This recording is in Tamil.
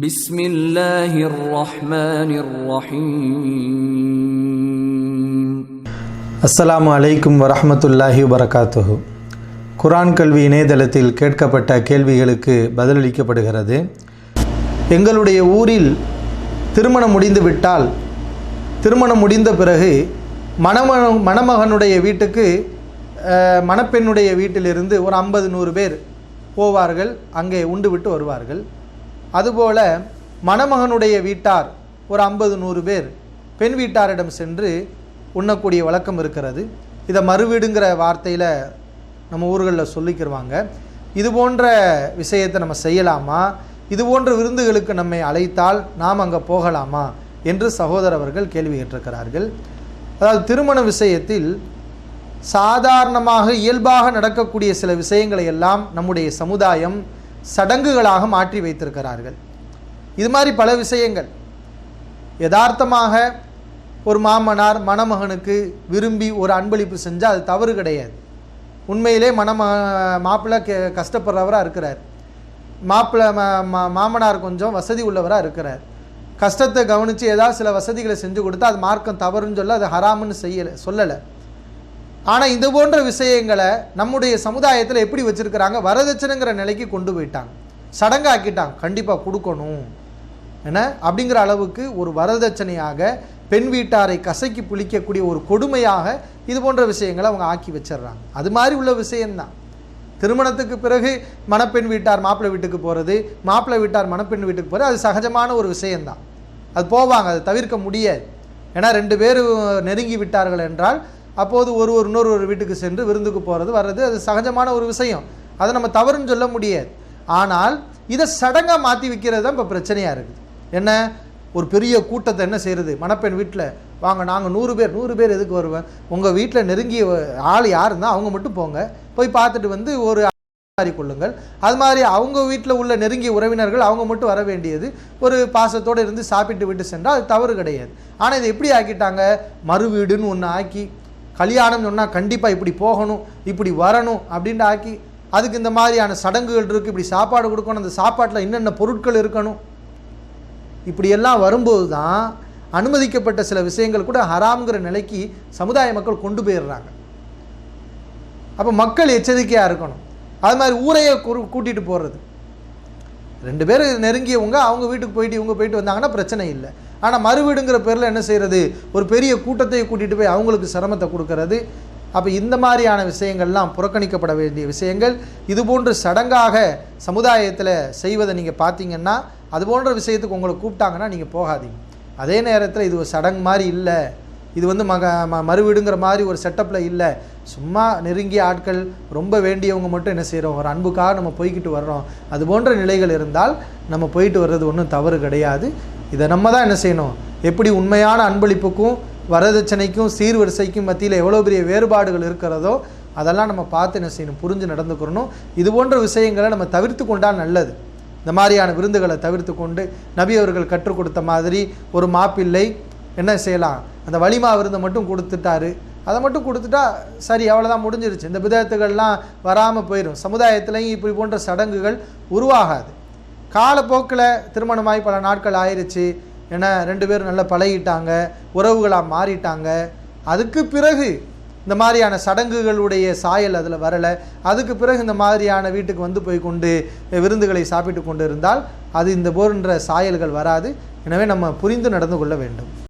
بسم الله الرحمن الرحيم அஸ்ஸலாமு அலைக்கும் வரஹ்மத்துல்லாஹி வரகாத்துஹு குர்ஆன் கல்வி இணையதளத்தில் கேட்கப்பட்ட கேள்விகளுக்கு பதிலளிக்கப்படுகிறது எங்களுடைய ஊரில் திருமணம் முடிந்து விட்டால் திருமணம் முடிந்த பிறகு மணம மணமகனுடைய வீட்டுக்கு அஹ், மணப்பெண்ணுடைய வீட்டிலிருந்து ஒரு ஐம்பது நூறு பேர் போவார்கள் அங்கே உண்டு விட்டு வருவார்கள் அதுபோல மணமகனுடைய வீட்டார் ஒரு ஐம்பது நூறு பேர். பெண் வீட்டாரிடம் சென்று உண்ணக்கூடிய வழக்கம் இருக்கிறது. இதை மறுவீடுங்கிற வார்த்தையில் நம்ம ஊர்களில் சொல்லிக்கிருவாங்க. இது போன்ற விஷயத்தை நம்ம செய்யலாமா? இது போன்ற விருந்துகளுக்கு நம்மை அழைத்தால் நாம் அங்கே போகலாமா? என்று சகோதரர் அவர்கள் கேள்வி கேட்டிருக்கிறார்கள். அதாவது திருமண விஷயத்தில் சாதாரணமாக இயல்பாக நடக்கக்கூடிய சில விஷயங்களை எல்லாம் நம்முடைய சமுதாயம் சடங்குகளாக மாற்றி வைத்திருக்கிறார்கள். இது மாதிரி பல விஷயங்கள். யதார்த்தமாக ஒரு மாமனார் மணமகனுக்கு விரும்பி ஒரு அன்பளிப்பு செஞ்சால் அது தவறு கிடையாது. உண்மையிலே மணம மாப்பிள்ளை கே கஷ்டப்படுறவராக இருக்கிறார். மாப்பிள்ளை மா மாமனார் கொஞ்சம் வசதி உள்ளவராக இருக்கிறார். கஷ்டத்தை கவனித்து ஏதாவது சில வசதிகளை செஞ்சு கொடுத்தா அது மார்க்கம் தவறுன்னு சொல்ல அது ஹராமுன்னு செய்யலை சொல்லலை. ஆனால் இது போன்ற விஷயங்களை நம்முடைய சமுதாயத்தில் எப்படி வச்சுருக்கிறாங்க? வரதட்சணைங்கிற நிலைக்கு கொண்டு போயிட்டாங்க. சடங்காக்கிட்டாங்க. கண்டிப்பாக கொடுக்கணும். என்ன? அப்படிங்கிற அளவுக்கு ஒரு வரதட்சணையாக பெண் வீட்டாரை கசக்கி புளிக்கக்கூடிய ஒரு கொடுமையாக இது போன்ற விஷயங்களை அவங்க ஆக்கி வச்சிடுறாங்க. அது மாதிரி உள்ள விஷயம்தான். திருமணத்துக்கு பிறகு மணப்பெண் வீட்டார் மாப்பிள்ளை வீட்டுக்கு போகிறது மாப்பிள்ளை வீட்டார் மணப்பெண் வீட்டுக்கு போகிறது அது சகஜமான ஒரு விஷயம்தான். அது போவாங்க அதை தவிர்க்க முடியாது. ஏன்னா ரெண்டு பேர் நெருங்கி விட்டார்கள் என்றால் அப்போது ஒரு ஒரு இன்னொரு ஒரு வீட்டுக்கு சென்று விருந்துக்கு போகிறது வர்றது அது சகஜமான ஒரு விஷயம். அதை நம்ம தவறுன்னு சொல்ல முடியாது. ஆனால் இதை சடங்காக மாற்றி வைக்கிறது தான் இப்போ பிரச்சனையாக இருக்குது. என்ன? ஒரு பெரிய கூட்டத்தை என்ன செய்கிறது மணப்பெண் வீட்டில் வாங்க நாங்கள் நூறு பேர் நூறு பேர் எதுக்கு வருவேன் உங்கள் வீட்டில் நெருங்கிய ஆள் யார் இருந்தால் அவங்க மட்டும் போங்க. போய் பார்த்துட்டு வந்து ஒரு மாறி கொள்ளுங்கள். அது மாதிரி அவங்க வீட்டில் உள்ள நெருங்கிய உறவினர்கள் அவங்க மட்டும் வர வேண்டியது. ஒரு பாசத்தோடு இருந்து சாப்பிட்டு விட்டு சென்றால் அது தவறு கிடையாது. ஆனால் இதை எப்படி ஆக்கிட்டாங்க? மறு வீடுன்னு ஒன்று ஆக்கி கல்யாணம் சொன்னால் கண்டிப்பாக இப்படி போகணும் இப்படி வரணும் அப்படின்ட்டு ஆக்கி அதுக்கு இந்த மாதிரியான சடங்குகள் இருக்குது இப்படி சாப்பாடு கொடுக்கணும் அந்த சாப்பாட்டில் என்னென்ன பொருட்கள் இருக்கணும்? இப்படியெல்லாம் வரும்போது தான் அனுமதிக்கப்பட்ட சில விஷயங்கள் கூட ஹராம்ங்கிற நிலைக்கு சமுதாய மக்கள் கொண்டு போயிடுறாங்க. அப்போ மக்கள் எச்சரிக்கையாக இருக்கணும். அது மாதிரி ஊரையே கூட்டிகிட்டு போடுறது போகிறது ரெண்டு பேர் நெருங்கியவங்க அவங்க வீட்டுக்கு போயிட்டு இவங்க போயிட்டு வந்தாங்கன்னா பிரச்சனை இல்லை. ஆனால் மறுவீடுங்கிற பேரில் என்ன செய்கிறது ஒரு பெரிய கூட்டத்தை கூட்டிகிட்டு போய் அவங்களுக்கு சிரமத்தை கொடுக்கறது. அப்போ இந்த மாதிரியான விஷயங்கள்லாம் புறக்கணிக்கப்பட வேண்டிய விஷயங்கள். இது போன்ற சடங்காக சமுதாயத்தில் செய்வதை நீங்கள் பார்த்தீங்கன்னா அது போன்ற விஷயத்துக்கு உங்களை கூப்பிட்டாங்கன்னா நீங்கள் போகாதீங்க. அதே நேரத்தில் இது ஒரு சடங்கு மாதிரி இல்லை. இது வந்து மக ம மறுவீடுங்கிற மாதிரி ஒரு செட்டப்பில் இல்லை. சும்மா நெருங்கிய ஆட்கள் ரொம்ப வேண்டியவங்க மட்டும் என்ன செய்கிறோம் ஒரு அன்புக்காக நம்ம போய்கிட்டு வர்றோம். அது போன்ற நிலைகள் இருந்தால் நம்ம போயிட்டு வர்றது ஒன்றும் தவறு கிடையாது. இதை நம்ம தான் என்ன செய்யணும்? எப்படி உண்மையான அன்பளிப்புக்கும் வரதட்சணைக்கும் சீர்வரிசைக்கும் மத்தியில் எவ்வளோ பெரிய வேறுபாடுகள் இருக்கிறதோ அதெல்லாம் நம்ம பார்த்து என்ன செய்யணும்? புரிஞ்சு நடந்துக்கிறணும் இது போன்ற விஷயங்களை நம்ம தவிர்த்து கொண்டால் நல்லது. இந்த மாதிரியான விருந்துகளை தவிர்த்து கொண்டு நபி அவர்கள் கற்றுக் கொடுத்த மாதிரி ஒரு மாப்பிள்ளை என்ன செய்யலாம்? அந்த வலிமா விருந்தை மட்டும் கொடுத்துட்டாரு. அதை மட்டும் கொடுத்துட்டா சரி அவ்வளோதான் முடிஞ்சிருச்சு. இந்த விதத்துகள்லாம் வராமல் போயிடும் சமுதாயத்துலேயும் இப்படி போன்ற சடங்குகள் உருவாகாது. காலப்போக்கில் திருமணமாகி பல நாட்கள் ஆயிடுச்சு ஏன்னா ரெண்டு பேரும் நல்லா பழகிட்டாங்க. உறவுகளாக மாறிட்டாங்க. அதுக்கு பிறகு இந்த மாதிரியான சடங்குகளுடைய சாயல் அதில் வரலை. அதுக்கு பிறகு இந்த மாதிரியான வீட்டுக்கு வந்து போய் கொண்டு விருந்துகளை சாப்பிட்டு கொண்டு இருந்தால் அது இந்த போன்ற சாயல்கள் வராது. எனவே நம்ம புரிந்து நடந்து கொள்ள வேண்டும்.